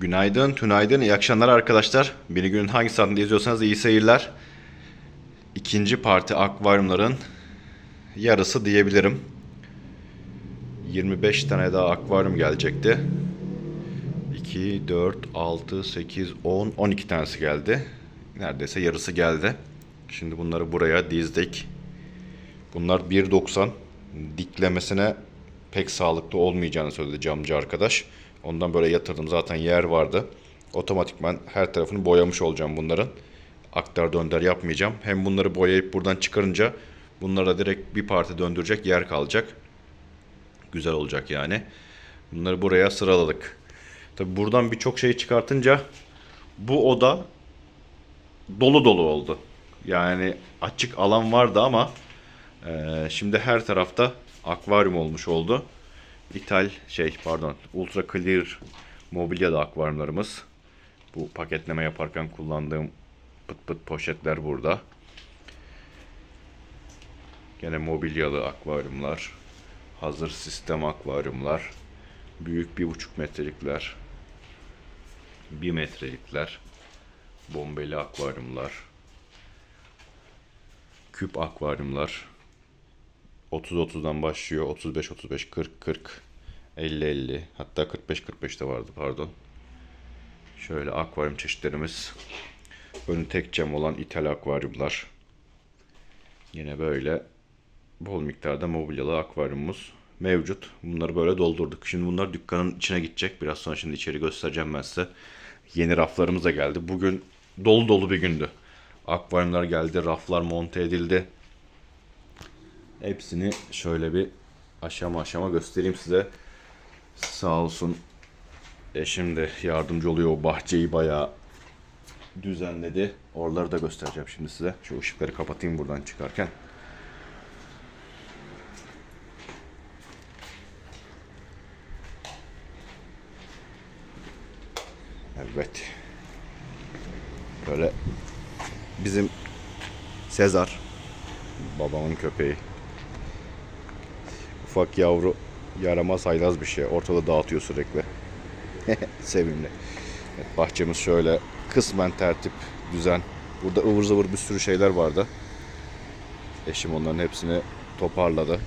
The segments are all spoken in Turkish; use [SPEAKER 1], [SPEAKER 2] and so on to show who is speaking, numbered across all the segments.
[SPEAKER 1] Günaydın, tünaydın, iyi akşamlar arkadaşlar. Beni günün hangi saatinde izliyorsanız iyi seyirler. İkinci parti akvaryumların yarısı diyebilirim. 25 tane daha akvaryum gelecekti. 2, 4, 6, 8, 10, 12 tanesi geldi. Neredeyse yarısı geldi. Şimdi bunları buraya dizdik. Bunlar 1.90 diklemesine pek sağlıklı olmayacağını söyledi camcı arkadaş. Ondan böyle yatırdım zaten yer vardı. Otomatikman her tarafını boyamış olacağım bunların. Aktar dönder yapmayacağım. Hem bunları boyayıp buradan çıkarınca bunlara direkt bir parti döndürecek yer kalacak. Güzel olacak yani. Bunları buraya sıraladık. Tabi buradan birçok şey çıkartınca bu oda dolu dolu oldu. Yani açık alan vardı ama ee, şimdi her tarafta akvaryum olmuş oldu. İthal şey pardon Ultra Clear mobilya akvaryumlarımız. Bu paketleme yaparken kullandığım pıt pıt poşetler burada. Gene mobilyalı akvaryumlar. Hazır sistem akvaryumlar. Büyük bir buçuk metrelikler. Bir metrelikler. Bombeli akvaryumlar. Küp akvaryumlar. 30-30'dan başlıyor. 35-35, 40-40, 50-50 hatta 45-45 de vardı pardon. Şöyle akvaryum çeşitlerimiz. Önü tek cam olan ithal akvaryumlar. Yine böyle bol miktarda mobilyalı akvaryumumuz mevcut. Bunları böyle doldurduk. Şimdi bunlar dükkanın içine gidecek. Biraz sonra şimdi içeri göstereceğim ben size. Yeni raflarımız da geldi. Bugün dolu dolu bir gündü. Akvaryumlar geldi, raflar monte edildi. Hepsini şöyle bir aşama aşama göstereyim size. Sağ olsun eşim de yardımcı oluyor. O bahçeyi bayağı düzenledi. Oraları da göstereceğim şimdi size. Şu ışıkları kapatayım buradan çıkarken. Evet. Böyle bizim Sezar babamın köpeği. Ufak yavru yaramaz haylaz bir şey. Ortada dağıtıyor sürekli. Sevimli. Evet, bahçemiz şöyle kısmen tertip, düzen. Burada ıvır zıvır bir sürü şeyler vardı. Eşim onların hepsini toparladı.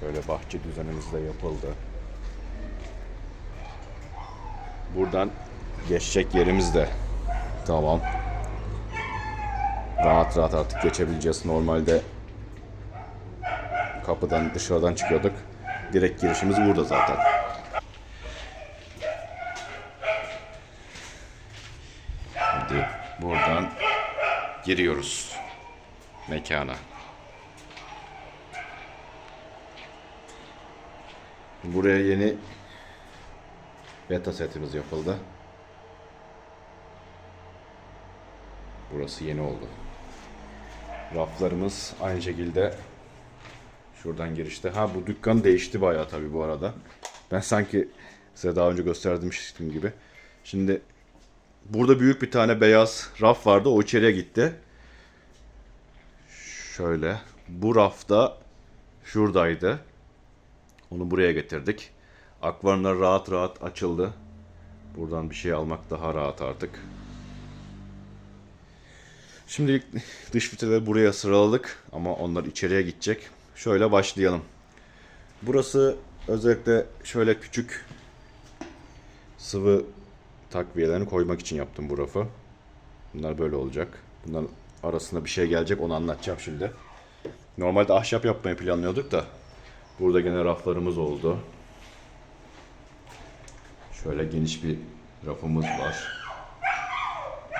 [SPEAKER 1] Şöyle bahçe düzenimiz de yapıldı. Buradan geçecek yerimiz de tamam. Rahat rahat artık geçebileceğiz. Normalde kapıdan dışarıdan çıkıyorduk. Direkt girişimiz burada zaten. Şimdi buradan giriyoruz mekana. Buraya yeni beta setimiz yapıldı. Burası yeni oldu. Raflarımız aynı şekilde şuradan girişte. Ha bu dükkan değişti bayağı tabii bu arada. Ben sanki size daha önce göstermiştim gibi. Şimdi burada büyük bir tane beyaz raf vardı. O içeriye gitti. Şöyle. Bu rafta şuradaydı. Onu buraya getirdik. Akvaryumlar rahat rahat açıldı. Buradan bir şey almak daha rahat artık. Şimdilik dış filtreleri buraya sıraladık ama onlar içeriye gidecek. Şöyle başlayalım. Burası özellikle şöyle küçük sıvı takviyelerini koymak için yaptım bu rafı. Bunlar böyle olacak. Bunların arasında bir şey gelecek onu anlatacağım şimdi. Normalde ahşap yapmayı planlıyorduk da burada gene raflarımız oldu. Şöyle geniş bir rafımız var.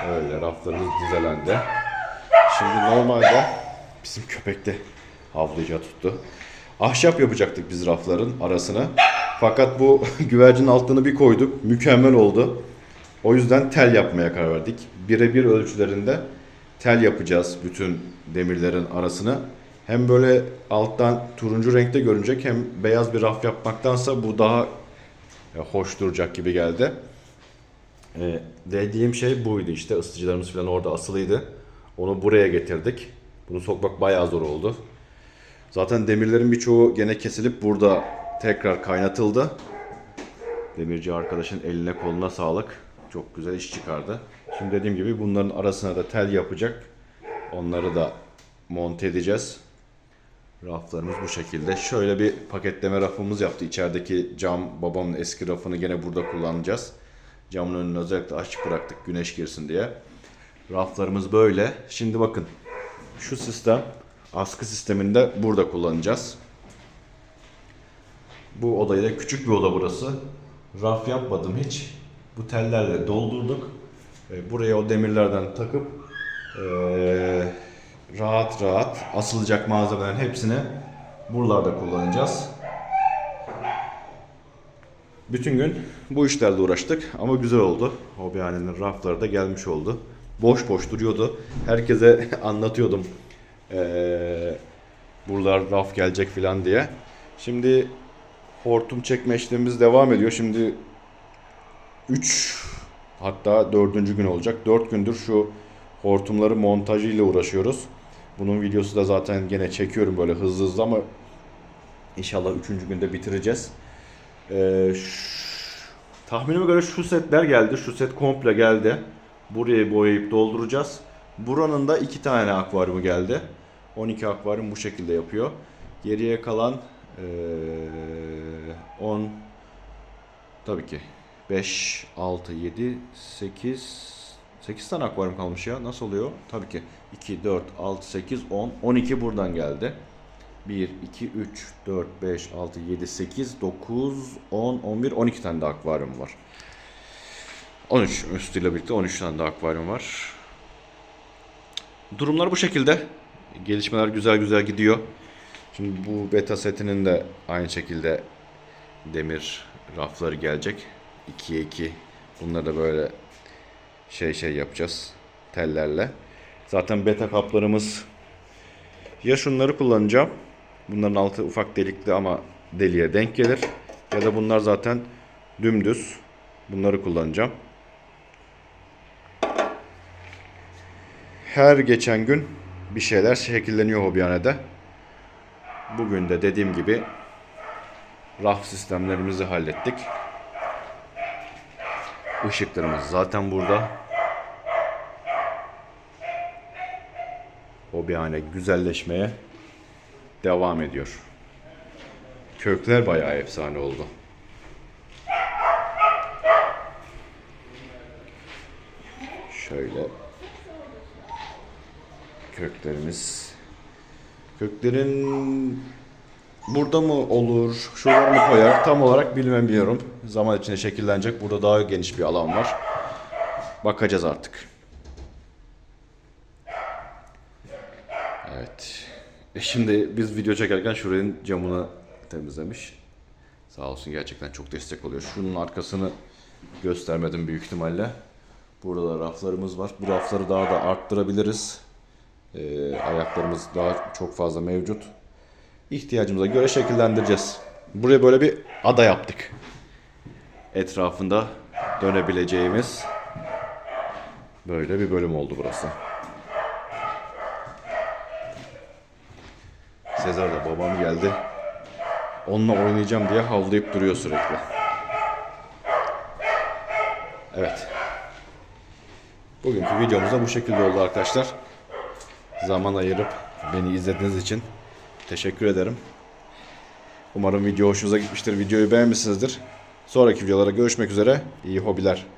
[SPEAKER 1] Öyle raflarımız dizelendi. Şimdi normalde bizim köpek de havlayıcı tuttu. Ahşap yapacaktık biz rafların arasını. Fakat bu güvercin altını bir koyduk. Mükemmel oldu. O yüzden tel yapmaya karar verdik. Birebir ölçülerinde tel yapacağız bütün demirlerin arasını. Hem böyle alttan turuncu renkte görünecek hem beyaz bir raf yapmaktansa bu daha e, hoş duracak gibi geldi. E, dediğim şey buydu işte ısıtıcılarımız falan orada asılıydı. Onu buraya getirdik. Bunu sokmak bayağı zor oldu. Zaten demirlerin birçoğu gene kesilip burada tekrar kaynatıldı. Demirci arkadaşın eline koluna sağlık. Çok güzel iş çıkardı. Şimdi dediğim gibi bunların arasına da tel yapacak. Onları da monte edeceğiz. Raflarımız bu şekilde. Şöyle bir paketleme rafımız yaptı. İçerideki cam babamın eski rafını gene burada kullanacağız. Camın önünü özellikle açık bıraktık güneş girsin diye. Raflarımız böyle. Şimdi bakın şu sistem askı sisteminde burada kullanacağız. Bu odayı da küçük bir oda burası. Raf yapmadım hiç. Bu tellerle doldurduk. E, Buraya o demirlerden takıp e, rahat rahat asılacak malzemelerin hepsini buralarda kullanacağız. Bütün gün bu işlerle uğraştık ama güzel oldu. Hobihanenin rafları da gelmiş oldu. Boş boş duruyordu. Herkese anlatıyordum. Ee, buralar raf gelecek falan diye. Şimdi hortum çekme işlemimiz devam ediyor. Şimdi 3 hatta 4. gün olacak. 4 gündür şu hortumları montajıyla uğraşıyoruz. Bunun videosu da zaten gene çekiyorum böyle hızlı hızlı ama inşallah 3. günde bitireceğiz. Ee, tahminime göre şu setler geldi. Şu set komple geldi. Burayı boyayıp dolduracağız. Buranın da iki tane akvaryumu geldi. 12 akvaryum bu şekilde yapıyor. Geriye kalan ee, 10 tabii ki 5, 6, 7, 8 8 tane akvaryum kalmış ya. Nasıl oluyor? Tabii ki 2, 4, 6, 8, 10, 12 buradan geldi. 1, 2, 3, 4, 5, 6, 7, 8, 9, 10, 11, 12 tane de akvaryum var. 13 üstüyle birlikte 13 tane de akvaryum var. Durumlar bu şekilde. Gelişmeler güzel güzel gidiyor. Şimdi bu beta setinin de aynı şekilde demir rafları gelecek. 2'ye 2. Bunları da böyle şey şey yapacağız tellerle. Zaten beta kaplarımız ya şunları kullanacağım. Bunların altı ufak delikli ama deliğe denk gelir. Ya da bunlar zaten dümdüz. Bunları kullanacağım. Her geçen gün bir şeyler şekilleniyor hobihanede. Bugün de dediğim gibi raf sistemlerimizi hallettik. Işıklarımız zaten burada. Hobihane güzelleşmeye devam ediyor. Kökler bayağı efsane oldu. Şöyle köklerimiz köklerin burada mı olur, şuralara mı koyar tam olarak bilmem biliyorum. Zaman içinde şekillenecek. Burada daha geniş bir alan var. Bakacağız artık. Evet. E şimdi biz video çekerken şuranın camını temizlemiş. Sağ olsun gerçekten çok destek oluyor. Şunun arkasını göstermedim büyük ihtimalle. Burada da raflarımız var. Bu rafları daha da arttırabiliriz. Ee, ayaklarımız daha çok fazla mevcut. İhtiyacımıza göre şekillendireceğiz. Buraya böyle bir ada yaptık. Etrafında dönebileceğimiz böyle bir bölüm oldu burası. Sezar da babam geldi. Onunla oynayacağım diye havlayıp duruyor sürekli. Evet. Bugünkü videomuz da bu şekilde oldu arkadaşlar. Zaman ayırıp beni izlediğiniz için teşekkür ederim. Umarım video hoşunuza gitmiştir. Videoyu beğenmişsinizdir. Sonraki videolara görüşmek üzere. İyi hobiler.